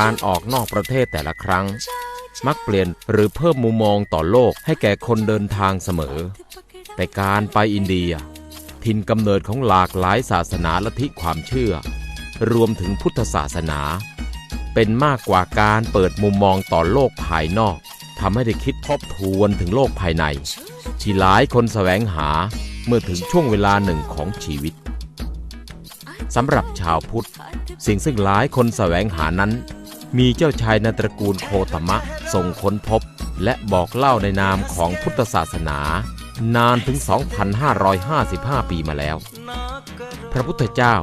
การออกนอกประเทศแต่ละครั้ง มักเปลี่ยนหรือเพิ่มมุมมองต่อโลกให้แก่คนเดินทางเสมอ แต่การไปอินเดีย ถิ่นกำเนิดของหลากหลายศาสนาลัทธิความเชื่อ รวมถึงพุทธศาสนา เป็นมากกว่าการเปิดมุมมองต่อโลกภายนอกทำให้ได้คิดทบทวนถึงโลกภายใน ที่หลายคนแสวงหาเมื่อถึงช่วงเวลาหนึ่งของชีวิตสำหรับชาวพุทธ สิ่งซึ่งหลายคนแสวงหานั้น มีเจ้าชายในตระกูลโคตมะส่งค้นพบ และบอกเล่าในนามของพุทธศาสนา นานถึง 2,555 ปีมาแล้ว พระพุทธเจ้า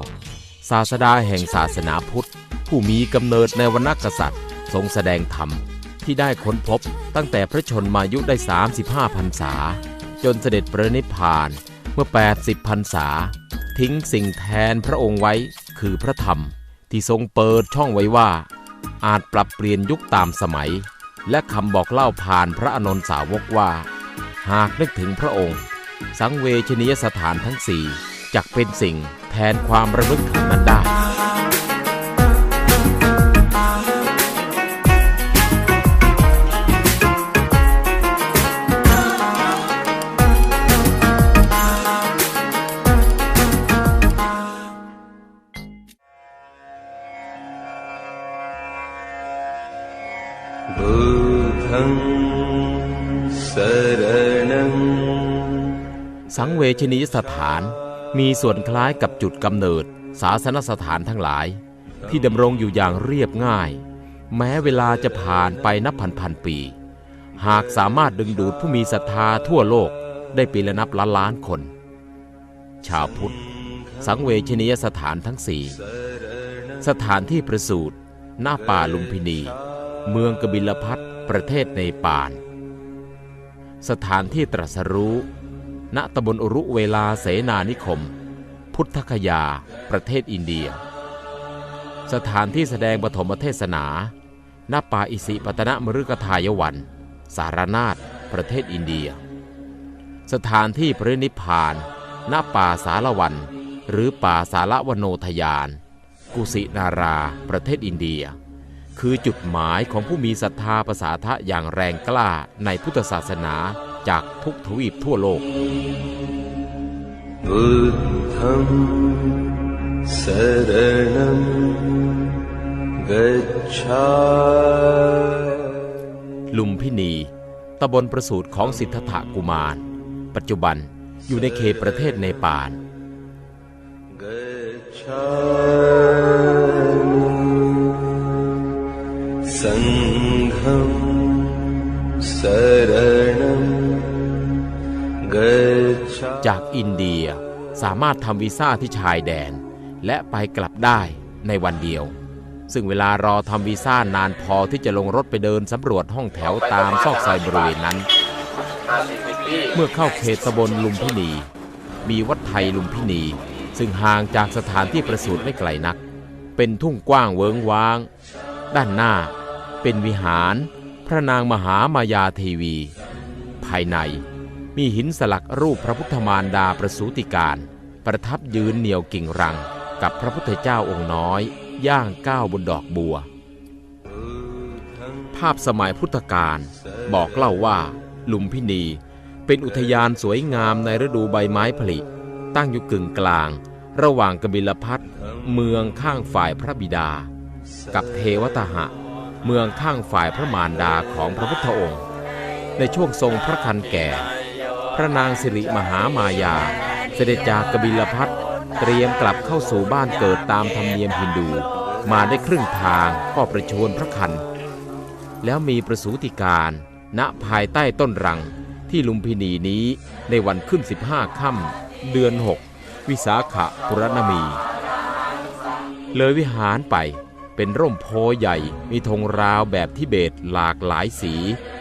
ศาสดาแห่งศาสนาพุทธ ผู้มีกำเนิดในวรรณกษัตริย์ ทรงแสดงธรรมที่ได้ค้นพบตั้งแต่พระชนมายุได้ 35พรรษา จนเสด็จประนิพพานเมื่อ 80พรรษา ทิ้งสิ่งแทนพระองค์ไว้คือพระธรรม ที่ทรงเปิดช่องไว้ว่า อาจปรับเปลี่ยนยุคตามสมัย และคำบอกเล่าผ่านพระอนนท์สาวกว่า หากนึกถึงพระองค์ สังเวชนียสถานทั้งสี่จักเป็นสิ่งแทนความระลึกถึงนั้นได้ งเวชนียสถานมีส่วนคล้ายกับจุดกำเนิดศาสนสถานทั้งหลาย ที่ดำรงอยู่อย่างเรียบง่าย แม้เวลาจะผ่านไปนับพันพันปี หากสามารถดึงดูดผู้มีศรัทธาทั่วโลกได้ปีละนับล้านล้านคน ชาวพุทธ สังเวชนียสถานทั้งสี่สถานที่ประสูติหน้าป่าลุมพินี เมืองกบิลพัทประเทศเนปาลสถานที่ตรัสรู้ ณตบลอุรุเวลาเสนานิคม พุทธคยา ประเทศอินเดีย สถานที่แสดงปฐมเทศนาณป่าอิสิปตนมฤกทายวัน สารนาฏประเทศอินเดีย สถานที่พระนิพพาน ณป่าสารวัน หรือป่าสารวโนทยาน กุสินารา ประเทศอินเดีย คือจุดหมายของผู้มีศรัทธาภาษาทะอย่างแรงกล้าในพุทธศาสนา จากทุกทวีปทั่วโลก बुद्धं शरणं गच्छामि ลุมพินีตำบลประสูติของสิทธัตถกุมาร ปัจจุบันอยู่ในเขตประเทศเนปาล गच्छामि จากอินเดียสามารถทำวีซ่าที่ชายแดน และไปกลับได้ในวันเดียว ซึ่งเวลารอทำวีซ่านานพอที่จะลงรถไปเดินสำรวจห้องแถวตามซอกซอยบริเวณนั้น เมื่อเข้าเขตตำบลลุมพินี มีวัดไทยลุมพินี ซึ่งห่างจากสถานที่ประสูติไม่ไกลนัก เป็นทุ่งกว้างเวิงว้าง ด้านหน้า เป็นวิหาร พระนางมหามายาเทวี ภายใน มีหินสลักรูปพระพุทธมารดาประสูติการ ประทับยืนเหนียวกิ่งรัง กับพระพุทธเจ้าองค์น้อย ย่างก้าวบนดอกบัว ภาพสมัยพุทธกาลบอกเล่าว่าลุมพินี เป็นอุทยานสวยงามในฤดูใบไม้ผลิ ตั้งอยู่กึ่งกลาง ระหว่างกบิลพัทเมืองข้างฝ่ายพระบิดา กับเทวตหะ เมืองข้างฝ่ายพระมารดาของพระพุทธองค์ ในช่วงทรงพระคันแก่ พระนางสิริมหามายา เสด็จจากกบิลพัทเตรียมกลับเข้าสู่บ้านเกิดตามธรรมเนียมฮินดู มาได้ครึ่งทางก็ประชวรพระคัน แล้วมีประสูติการ ณภายใต้ต้นรังที่ลุมพินีนี้ในวันขึ้น 15 ค่ำเดือน 6 วิสาขะปุรณมี เลยวิหารไป เป็นร่มโพใหญ่ มีธงราวแบบทิเบตหลากหลายสี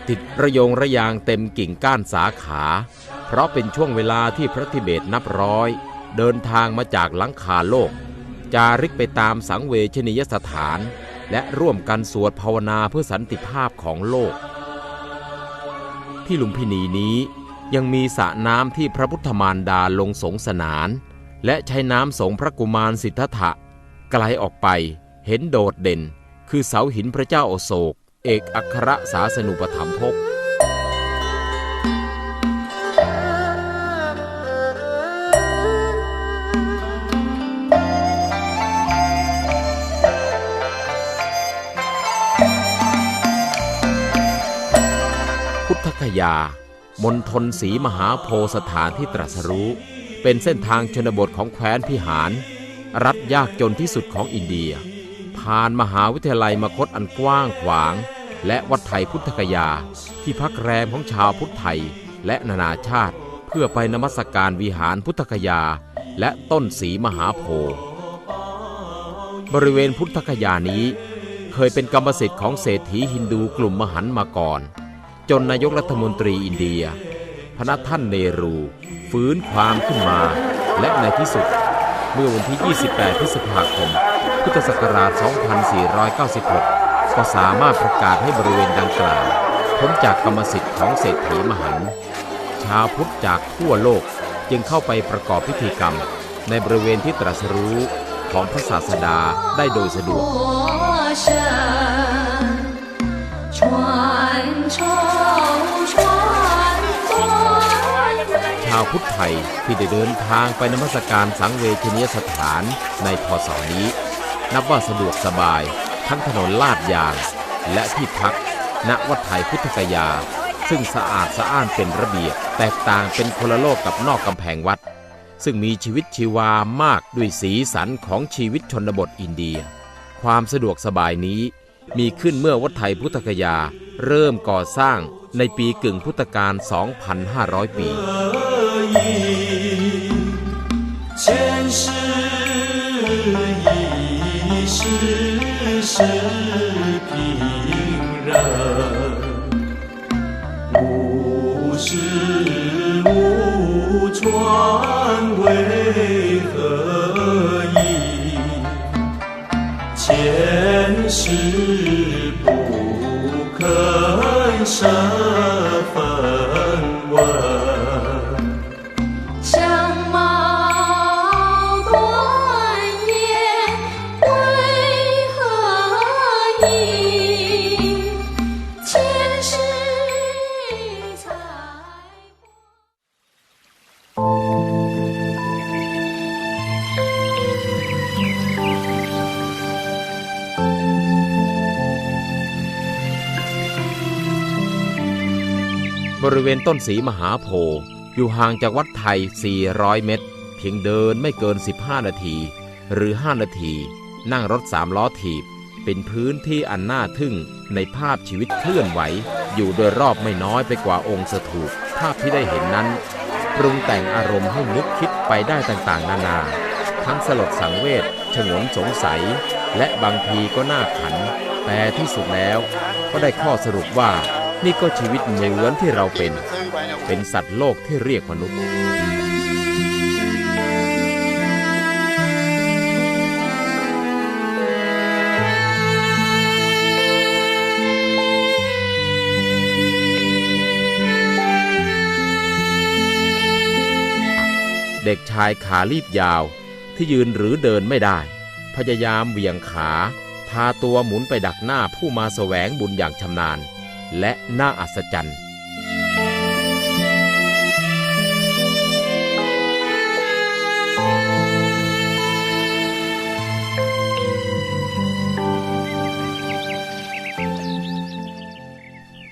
ติดระยงระยางเต็มกิ่งก้านสาขา เพราะเป็นช่วงเวลาที่พระทิเบตนับร้อย เดินทางมาจากหลังคาโลก จาริกไปตามสังเวชนียสถาน และร่วมกันสวดภาวนาเพื่อสันติภาพของโลก ที่ลุมพินีนี้ยังมีสระน้ำที่พระพุทธมารดาลงสงสนาน และใช้น้ำสงพระกุมารสิทธัตถะไกลออกไป เห็นโดดเด่น คือเสาหินพระเจ้าโอโศก เอกอัครสาสนุปถัมภกพุทธคยามณฑลศรีมหาโพธิสถานที่ตรัสรู้ เป็นเส้นทางชนบทของแคว้นพิหาร รัฐยากจนที่สุดของอินเดียานมหาวิทยาลัยมคตอันกว้างขวาง และวัดไทยพุทธคยา ที่พักแรมของชาวพุทธไทยและนานาชาติ เพื่อไปนมัสการวิหารพุทธคยา และต้นสีมหาโพธิ์บริเวณพุทธคยานี้ เคยเป็นกรรมสิทธิ์ของเศรษฐีฮินดูกลุ่มมหันมาก่อน จนนายกรัฐมนตรีอินเดีย พระท่านเนรู ฟื้นความขึ้นมา และในที่สุด เมื่อวันที่ 28 พฤษภาคม พุทธศักราช 2496 ก็สามารถประกาศให้บริเวณดังกล่าวพ้นจากกรรมสิทธิ์ของเศรษฐีมหันชาวพุทธจากทั่วโลกจึงเข้าไปประกอบพิธีกรรม ในบริเวณที่ตรัสรู้ของพระศาสดาได้โดยสะดวกชาวพุทธไทยที่ได้เดินทางไปนมัสการสังเวชนียสถานในพศนี้ นับว่าสะดวกสบาย ทั้งถนนลาดยาง และที่พัก ณวัดไทยพุทธกยา ซึ่งสะอาดสะอ้านเป็นระเบียบ แตกต่างเป็นคนละโลกกับนอกกำแพงวัด ซึ่งมีชีวิตชีวามากด้วยสีสันของชีวิตชนบทอินเดีย ความสะดวกสบายนี้ มีขึ้นเมื่อวัดไทยพุทธกยา เริ่มก่อสร้างในปีกึ่งพุทธกาล 2,500 ปี 是平人，无事无传为何意？前世不肯生 บริเวณต้นสีมหาโพธิ์อยู่ห่างจากวัดไทย 400 เมตร เพียงเดินไม่เกิน 15 นาที หรือ 5 นาที นั่งรถสามล้อถีบ เป็นพื้นที่อันน่าทึ่งในภาพชีวิตเคลื่อนไหว อยู่โดยรอบไม่น้อยไปกว่าองค์สถูปภาพที่ได้เห็นนั้นปรุงแต่งอารมณ์ให้นึกคิดไปได้ต่างๆ นานา ทั้งสลดสังเวชฉงนสงสัย และบางทีก็น่าขัน แต่ที่สุดแล้วก็ได้ข้อสรุปว่า นี่ก็ชีวิตเหมือนที่เราเป็น เป็นสัตว์โลกที่เรียกมนุษย์ เด็กชายขาลีบยาวที่ยืนหรือเดินไม่ได้ พยายามเหวี่ยงขา พาตัวหมุนไปดักหน้าผู้มาแสวงบุญอย่างชำนาญ และน่าอัศจรรย์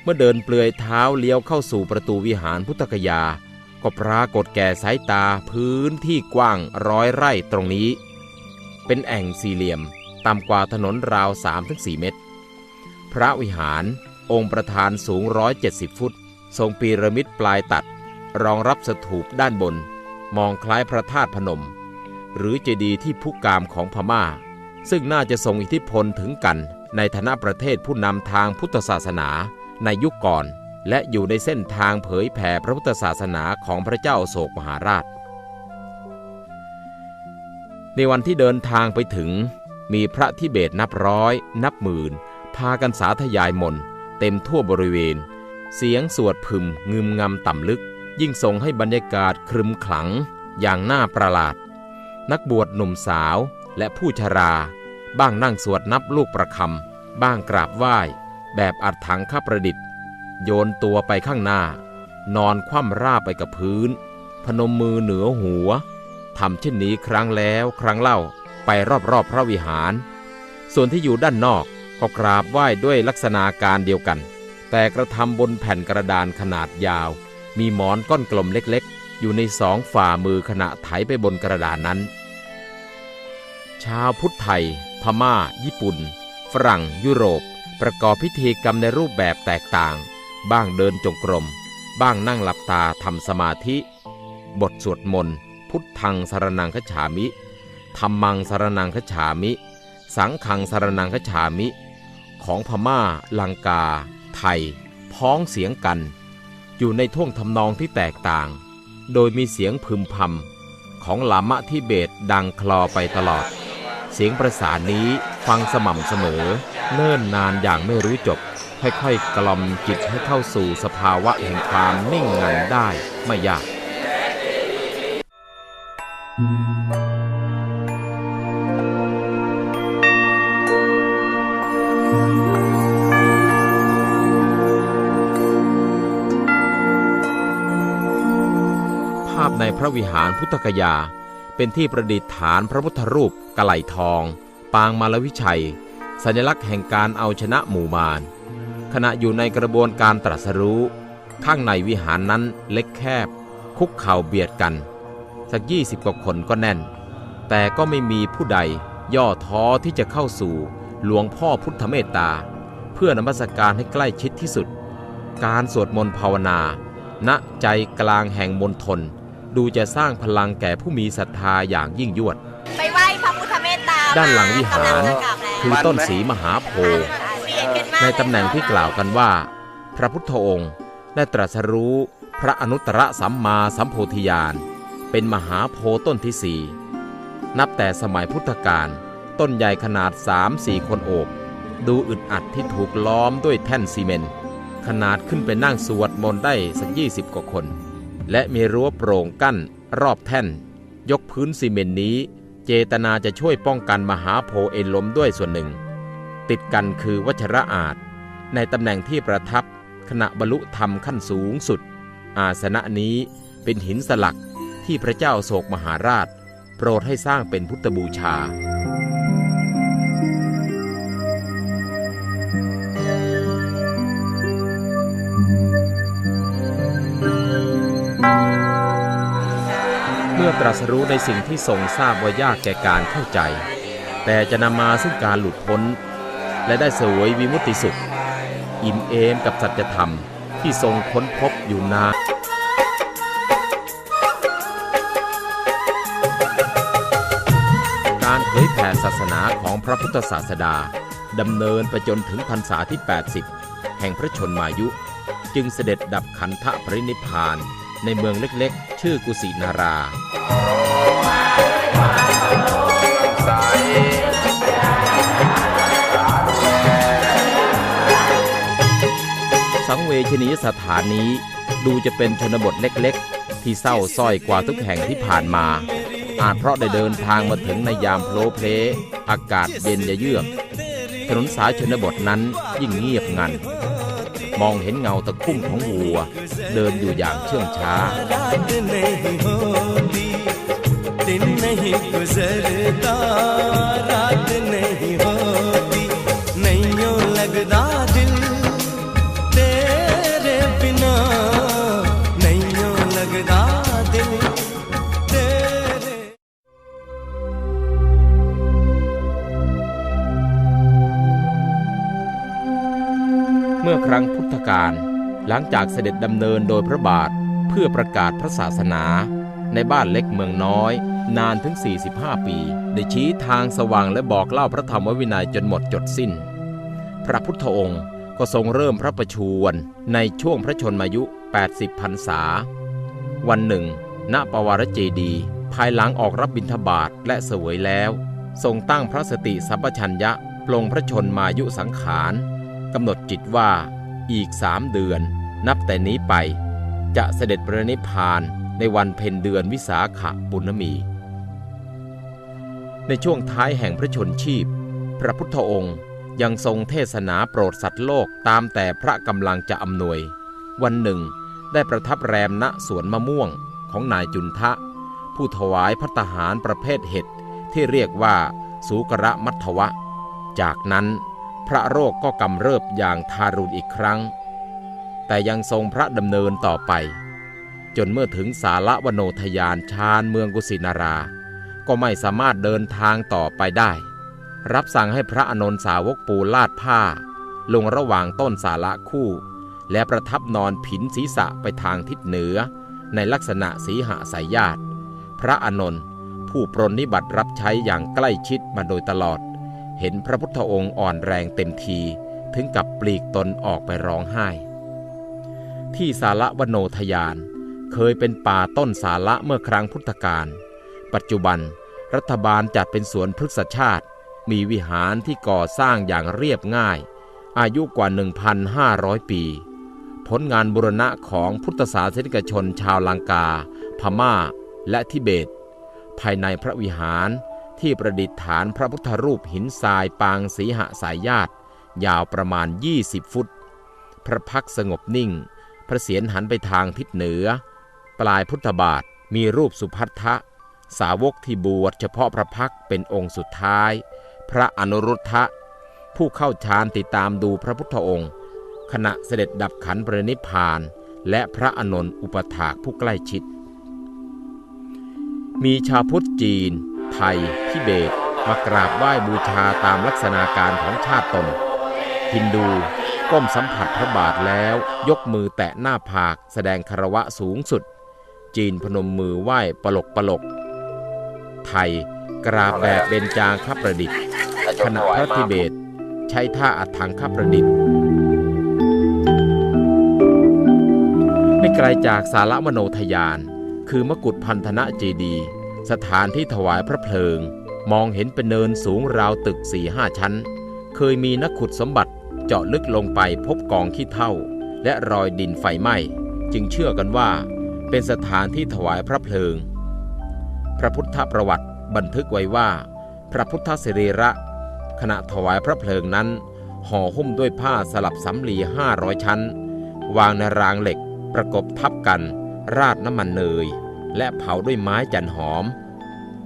เมื่อเดินเปลือยเท้าเลี้ยวเข้าสู่ประตูวิหารพุทธคยา ก็ปรากฏแก่สายตาพื้นที่กว้างร้อยไร่ตรงนี้ เป็นแอ่งสี่เหลี่ยมต่ำกว่าถนนราว 3-4 เมตร พระวิหาร องค์ประธานสูง 170 ฟุต ทรงปีระมิดปลายตัด รองรับสถูปด้านบน มองคล้ายพระธาตุพนม หรือเจดีย์ที่ผู้กามของพม่า ซึ่งน่าจะทรงอิทธิพลถึงกัน ในฐานะประเทศผู้นำทางพุทธศาสนาในยุคก่อน และอยู่ในเส้นทางเผยแผ่พระพุทธศาสนาของพระเจ้าโศกมหาราช ในวันที่เดินทางไปถึงมีพระทิเบตนับร้อย นับหมื่น พากันสาธยายมนต์ เต็มทั่วบริเวณ เสียงสวดพึมงึมงำต่ำลึก ยิ่งส่งให้บรรยากาศครึมขลัง อย่างน่าประหลาด นักบวชหนุ่มสาวและผู้ชรา บ้างนั่งสวดนับลูกประคำบ้างกราบไหว้ แบบอัดถังข้าประดิษฐ์ โยนตัวไปข้างหน้า นอนคว่ำราบไปกับพื้น พนมมือเหนือหัวทำเช่นนี้ครั้งแล้วครั้งเล่าไปรอบๆพระวิหาร ส่วนที่อยู่ด้านนอก ก็กราบไหว้ด้วยลักษณะการเดียวกัน แต่กระทำบนแผ่นกระดานขนาดยาว มีหมอนก้อนกลมเล็กๆ อยู่ในสองฝ่ามือขณะไถไปบนกระดานนั้น ชาวพุทธไทย พม่า ญี่ปุ่น ฝรั่ง ยุโรป ประกอบพิธีกรรมในรูปแบบแตกต่าง บ้างเดินจงกรม บ้างนั่งหลับตาทำสมาธิ บทสวดมนต์ พุทธังสารนังคฉามิธรรมังสารนังคฉามิ สังขังสารนังคฉามิ ของพม่า ลังกา ไทย พ้องเสียงกัน อยู่ในท่วงทำนองที่แตกต่าง โดยมีเสียงพึมพำของลามะทิเบตดังคลอไปตลอด เสียงประสานนี้ฟังสม่ำเสมอ เนิ่นนานอย่างไม่รู้จบ ค่อยๆ กล่อมจิตให้เข้าสู่สภาวะแห่งความนิ่งงันได้ไม่ยากภา พระวิหารพุทธกยา เป็นที่ประดิษฐานพระพุทธรูปกะไหลทอง ปางมารวิชัย สัญลักษณ์แห่งการเอาชนะหมู่มาร ขณะอยู่ในกระบวนการตรัสรู้ ข้างในวิหารนั้นเล็กแคบ คุกเข่าเบียดกัน สักยี่สิบกว่าคนก็แน่น แต่ก็ไม่มีผู้ใดย่อท้อที่จะเข้าสู่หลวงพ่อพุทธเมตตา เพื่อนมัสการให้ใกล้ชิดที่สุด การสวดมนต์ภาวนา ณใจกลางแห่งมณฑล ดูจะสร้างพลังแก่ผู้มีศรัทธาอย่างยิ่งยวด ไปไหว้พระพุทธเมตตาด้านหลังวิหารกำลังจะกลับแล้วคือต้นสีมหาโพธิ์เบียดกันมากในตำแหน่งที่กล่าวกันว่า พระพุทธองค์ได้ตรัสรู้พระอนุตตรสัมมาสัมโพธิญาณ เป็นมหาโพธิ์ต้นที่สี่นับแต่สมัยพุทธกาลต้นใหญ่ขนาด 3-4 คนโอบ ดูอึดอัดที่ถูกล้อมด้วยแท่นซีเมนต์ขนาดขึ้นไปนั่งสวดมนต์ได้สักยี่สิบกว่าคน และมีรั้วโปร่งกั้น รอบแท่น ยกพื้นซีเมนต์นี้ เจตนาจะช่วยป้องกันมหาโพธิ์เอ็นล้มด้วยส่วนหนึ่ง ติดกันคือวัชระอาจ ในตำแหน่งที่ประทับขณะบรรลุธรรมขั้นสูงสุด อาสนะนี้เป็นหินสลักที่พระเจ้าโศกมหาราช โปรดให้สร้างเป็นพุทธบูชา ตรัสรู้ในสิ่งที่ทรงทราบว่ายากแก่การเข้าใจ แต่จะนำมาซึ่งการหลุดพ้น และได้เสวยวิมุตติสุข อิ่มเอมกับสัจธรรมที่ทรงค้นพบอยู่นานการเผยแผ่ศาสนาของพระพุทธศาสดาดำเนินไปจนถึงพรรษาที่ 80 แห่งพระชนมายุ จึงเสด็จดับขันธปรินิพพาน ในเมืองเล็กๆ ชื่อกุสินาราสังเวชนียสถานนี้ดูจะเป็นชนบทเล็กๆ ที่เศร้าสร้อยกว่าทุกแห่งที่ผ่านมา อาจเพราะได้เดินทางมาถึงในยามโพลเพลอากาศเย็นยะเยือก ถนนสายชนบทนั้นยิ่งเงียบงัน มองเห็นเงาตะคุ่มของวัว เดินอยู่อย่างเชื่องช้า रात नहीं होती दिन नहीं गुजरता रात เมื่อครั้งพุทธกาลหลังจากเสด็จดำเนินโดยพระบาทเพื่อประกาศพระศาสนา ในบ้านเล็กเมืองน้อย นานถึง 45 ปี ได้ชี้ทางสว่างและบอกเล่าพระธรรมวินัยจนหมดจดสิ้น พระพุทธองค์ก็ทรงเริ่มพระประชวรในช่วงพระชนมายุ 80พรรษา วันหนึ่ง ณ ปวารเจดี ภายหลังออกรับบิณฑบาตและเสวยแล้ว ทรงตั้งพระสติสัมปชัญญะปลงพระชนมายุสังขาร กำหนดจิตว่าอีกสามเดือน นับแต่นี้ไป จะเสด็จประนิพพานในวันเพ็ญเดือนวิสาขบุญมี ในช่วงท้ายแห่งพระชนชีพ พระพุทธองค์ยังทรงเทศนาโปรดสัตว์โลกตามแต่พระกำลังจะอำนวย วันหนึ่งได้ประทับแรมณสวนมะม่วงของนายจุนทะ ผู้ถวายพัตตาหารประเภทเห็ดที่เรียกว่าสูกระมัทวะ จากนั้น พระโรคก็กำเริบอย่างทารุณอีกครั้ง แต่ยังทรงพระดำเนินต่อไป จนเมื่อถึงสาระวโนทยานชานเมืองกุสินารา ก็ไม่สามารถเดินทางต่อไปได้ รับสั่งให้พระอนนท์สาวกปูลาดผ้า ลงระหว่างต้นสาระคู่ และประทับนอนผินศีรษะไปทางทิศเหนือ ในลักษณะสีหสายญาติ พระอนนท์ผู้ปรนนิบัติรับใช้อย่างใกล้ชิดมาโดยตลอด เห็นพระพุทธองค์อ่อนแรงเต็มทีถึงกับปลีกตนออกไปร้องไห้ ที่สาระวโนทยาน เคยเป็นป่าต้นสาระเมื่อครั้งพุทธกาลปัจจุบันรัฐบาลจัดเป็นสวนพฤกษชาติ มีวิหารที่ก่อสร้างอย่างเรียบง่าย อายุกว่า 1,500 ปี ผลงานบุรณะของพุทธศาสนิกชนชาวลังกา พม่า และทิเบต ภายในพระวิหาร ที่ประดิษฐานพระพุทธรูปหินทรายปางสีหสายญาติ ยาวประมาณ 20 ฟุต พระพักสงบนิ่ง พระเศียรหันไปทางทิศเหนือ ปลายพุทธบาทมีรูปสุพัทธะ สาวกที่บวชเฉพาะพระพักเป็นองค์สุดท้าย พระอนุรุทธะ ผู้เข้าฌานติดตามดูพระพุทธองค์ ขณะเสด็จดับขันปรินิพพาน และพระอนนท์อุปถากผู้ใกล้ชิด มีชาวพุทธจีน ไทยทิเบต มากราบไหว้บูชาตามลักษณะการของชาติตน ฮินดูก้มสัมผัสพระบาทแล้วยกมือแตะหน้าผากแสดงคารวะสูงสุด จีนพนมมือไหว้ปลกปลก ไทยกราบแบบเบญจางคประดิษฐ์ขณะพระทิเบต ใช้ท่าอัดถังคประดิษฐ์ ไม่ไกลจากสารมโนทยาน คือมกุฏพันธนะเจดีย์ สถานที่ถวายพระเพลิง มองเห็นเป็นเนินสูงราวตึกสี่ห้าชั้น เคยมีนักขุดสมบัติเจาะลึกลงไปพบกองขี้เถ้า และรอยดินไฟไหม้ จึงเชื่อกันว่า เป็นสถานที่ถวายพระเพลิง พระพุทธประวัติบันทึกไว้ว่า พระพุทธสิริระ ขณะถวายพระเพลิงนั้น ห่อหุ้มด้วยผ้าสลับสำลีห้าร้อยชั้น วางในรางเหล็กประกบทับกัน ราดน้ำมันเนย และเผาด้วยไม้จันหอม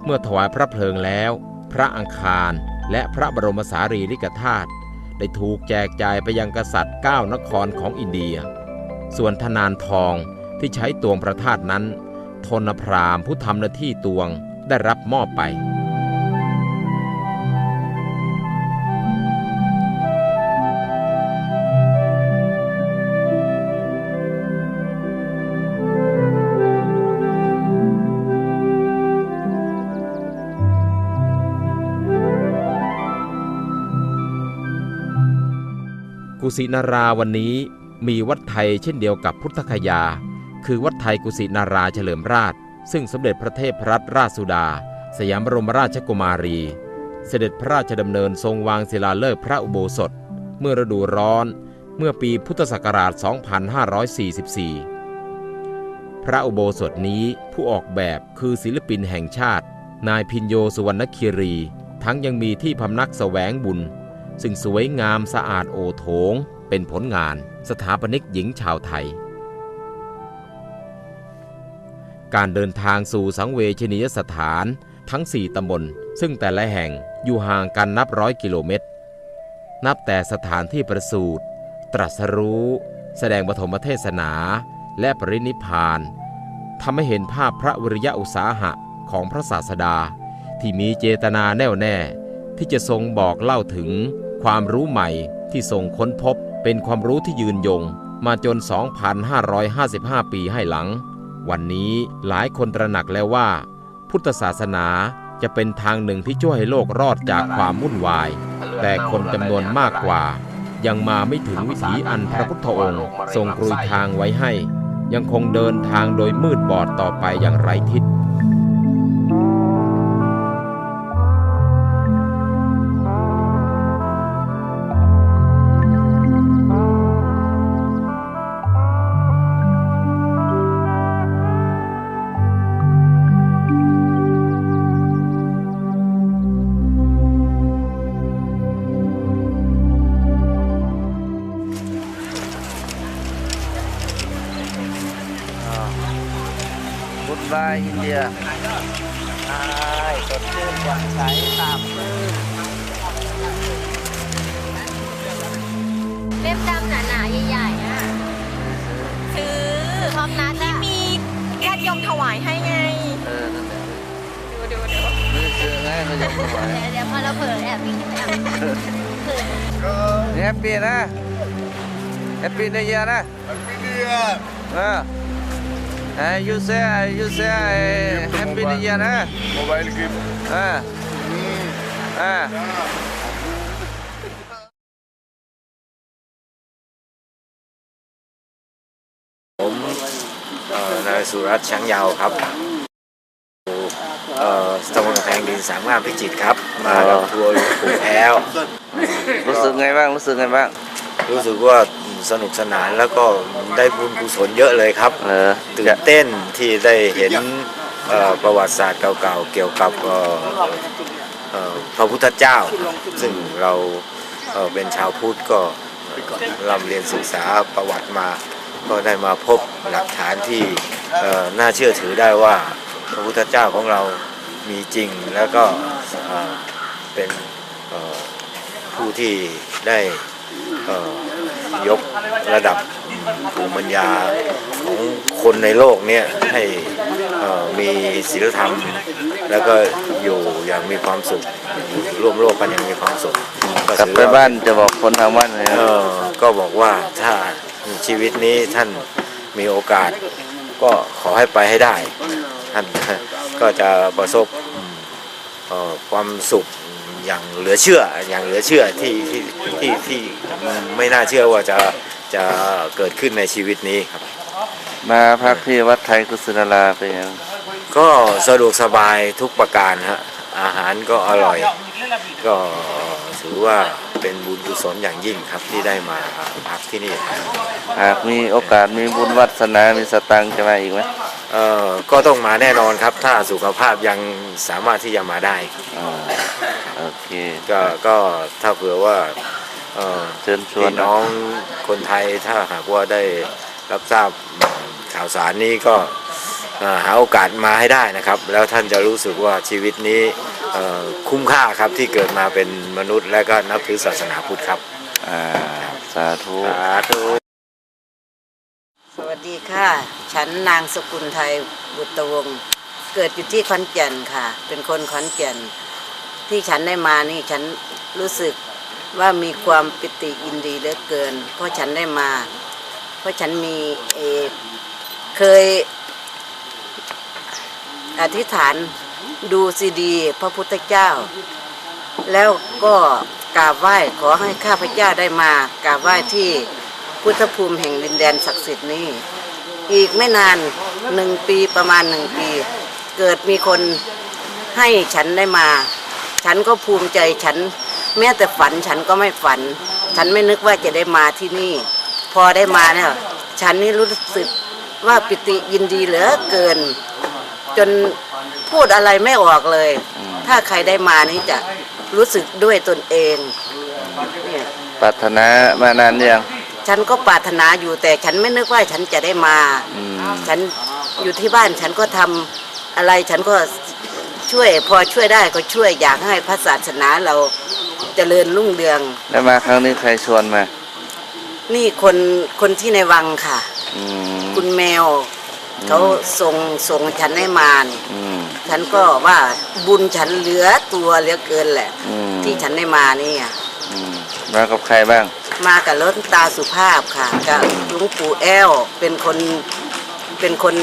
เมื่อถวายพระเพลิงแล้ว พระอังคารและพระบรมสารีริกธาตุได้ถูกแจกจ่ายไปยังกษัตริย์เก้านครของอินเดีย ส่วนธนานทองที่ใช้ตวงพระธาตุนั้น ทนพรามผู้ทำหน้าที่ตวงได้รับมอบไป กุสินาราวันนี้มีวัดไทยเช่นเดียวกับพุทธคยา คือวัดไทยกุสินาราเฉลิมราช ซึ่งสมเด็จพระเทพรัตนราชสุดา สยามบรมราชกุมารี เสด็จพระราชดำเนินทรงวางศิลาฤกษ์พระอุโบสถ เมื่อฤดูร้อน เมื่อปีพุทธศักราช 2544 พระอุโบสถนี้ผู้ออกแบบคือศิลปินแห่งชาติ นายพินโยสุวรรณคีรี ทั้งยังมีที่พำนักแสวงบุญ ซึ่งสวยงามสะอาดโอโถง เป็นผลงานสถาปนิกหญิงชาวไทย การเดินทางสู่สังเวชนียสถานทั้ง 4 ตำบล ซึ่งแต่ละแห่งอยู่ห่างกันนับร้อยกิโลเมตร นับแต่สถานที่ประสูติตรัสรู้ แสดงปฐมเทศนาและปรินิพพานทำให้เห็นภาพพระวิริยะอุตสาหะของพระศาสดา ที่มีเจตนาแน่วแน่ที่จะทรงบอกเล่าถึง ความรู้ใหม่ที่ทรงค้นพบเป็นความรู้ที่ยืนยง มาจน 2,555 ปีให้หลัง วันนี้หลายคนตระหนักแล้วว่า พุทธศาสนาจะเป็นทางหนึ่งที่ช่วยให้โลกรอดจากความวุ่นวาย แต่คนจำนวนมากกว่า ยังมาไม่ถึงวิถีอันพระพุทธองค์ทรงกรุยทางไว้ให้ ยังคงเดินทางโดยมืดบอดต่อไปอย่างไร้ทิศ ชียร์ใช่สดชื่นแจ่มใสตามปลื้มเล่มดำหนาๆใหญ่ๆอะซื้อชอบนัดที่อะมีญาติโยมถวายให้ไง เออนั่นแหละดูดูดูไม่ได้เจอไงก็ยังไม่ไหวเดี๋ยวเดี๋ยวพอเราเผลอแอบวิ่งขึ้นไปอะเผลอแฮปปี้นะแฮปปี้นิวเยียร์นะแฮปปี้นิวเยียร์เ Uh, you say uh, you say uh, happy mobile, new year, huh? Mobile gift. นายสุรัตช้างยาวครับเอ่อตำบลแพงดินสามงามพิจิตรครับ มาทัวร์ถูกแพ้วรู้สึกไงบ้าง รู้สึกไงบ้าง รู้สึกว่า สนุกสนานแล้วก็ได้บุญกุศลเยอะเลยครับเออตื่นเต้นที่ได้เห็นเอ่อประวัติศาสตร์เก่าๆเกี่ยวกับเอ่อเอ่อพระพุทธเจ้า ซึ่งเราเอ่อเป็นชาวพุทธก็ร่ำเรียนศึกษาประวัติมา ก็ได้มาพบหลักฐานที่เอ่อน่าเชื่อถือได้ว่าพระพุทธเจ้าของเรามีจริงแล้วก็เอ่อเป็นเอ่อผู้ที่ได้เอ่อ ยกระดับภูมิปัญญาของคนในโลกเนี่ยให้เอ่อมีศีลธรรม แล้วก็อยู่อย่างมีความสุขอยู่ร่วมโลกกันอย่างมีความสุขกลับไปบ้านจะบอกคนทางบ้านเลยเออก็บอกว่าถ้าชีวิตนี้ท่านมีโอกาส ก็ขอให้ไปให้ได้ ท่านก็จะประสบอืมเอ่อความสุข อย่างเหลือเชื่ออย่างเหลือเชื่อที่ที่ที่ที่ไม่น่าเชื่อว่าจะจะเกิดขึ้นในชีวิตนี้ครับ มาพักที่วัดไทยกุศลาเป็นยังก็สะดวกสบายทุกประการฮะอาหารก็อร่อย ก็ถือว่าเป็นบุญกุศลอย่างยิ่งครับที่ได้มาพักที่นี่ครับหากมีโอกาสมีบุญวัสนา มีสตังค์จะมาอีกไหมเอ่อก็ต้องมาแน่นอนครับ ถ้าสุขภาพยังสามารถที่จะมาได้อ่า โอเคก็ก็ถ้าเผื่อว่าเอ่อเชิญชวนพี่น้องคนไทยถ้าหากว่าได้รับทราบข่าวสารนี้ก็เอ่อหาโอกาสมาให้ได้นะครับ แล้วท่านจะรู้สึกว่าชีวิตนี้เอ่อคุ้มค่าครับที่เกิดมาเป็นมนุษย์และก็นับถือศาสนาพุทธครับอ่าสาธุสาธุสวัสดีค่ะ ฉันนางสกุลไทยบุตรวงศ์เกิดอยู่ที่ขอนแก่นค่ะ เป็นคนขอนแก่น ที่ฉันได้มานี่ฉันรู้สึกว่ามีความปิติยินดีเหลือเกิน เพราะฉันได้มา เพราะฉันมีเอเคยอธิษฐานดูซีดี พระพุทธเจ้า แล้วก็กราบไหว้ขอให้ข้าพเจ้าได้มากราบไหว้ที่พุทธภูมิแห่งดินแดนศักดิ์สิทธิ์นี้ อีกไม่นานหนึ่งปีประมาณหนึ่งปี เกิดมีคนให้ฉันได้มา ฉันก็ภูมิใจฉันแม้แต่ฝันฉันก็ไม่ฝัน ฉันไม่นึกว่าจะได้มาที่นี่ พอได้มาเนี่ยฉันนี่รู้สึกว่าปิติยินดีเหลือเกิน จนพูดอะไรไม่ออกเลย ถ้าใครได้มานี่จะรู้สึกด้วยตนเองเนี่ยปรารถนามานานยังฉันก็ปรารถนาอยู่แต่ฉันไม่นึกว่าฉันจะได้มาอืมฉันอยู่ที่บ้านฉันก็ทำอะไรฉันก็ ช่วยพอช่วยได้ก็ช่วยอยากให้พระศาสนาเราเจริญรุ่งเรือง แล้วมาครั้งนี้ใครชวนมา นี่คนคนที่ในวังค่ะอืมคุณแมวเขาส่งส่งฉันให้มานี่อืมฉันก็ว่าบุญฉันเหลือตัวเหลือเกินแหละอืมที่ฉันได้มานี่อะอืมมากับใครบ้าง มากับรถตาสุภาพค่ะ กับหลวงปู่แอลเป็นคนเป็นคน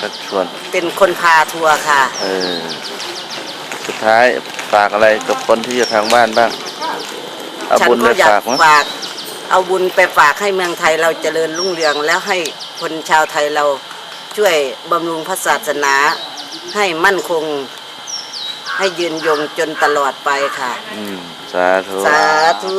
ชักชวน เป็นคนพาทัวร์ค่ะ เออ สุดท้ายฝากอะไรกับคนที่อยู่ทางบ้านบ้าง เอาฉับุญก็ไปอยาฝากกมั้ยฝาก เอาบุญไปฝากให้เมืองไทยเราเจริญรุ่งเรือง แล้วให้คนชาวไทยเราช่วยบำรุงพระศาสนา ให้มั่นคง ให้ยืนยงจนตลอดไปค่ะ อืม สาธุสาธุ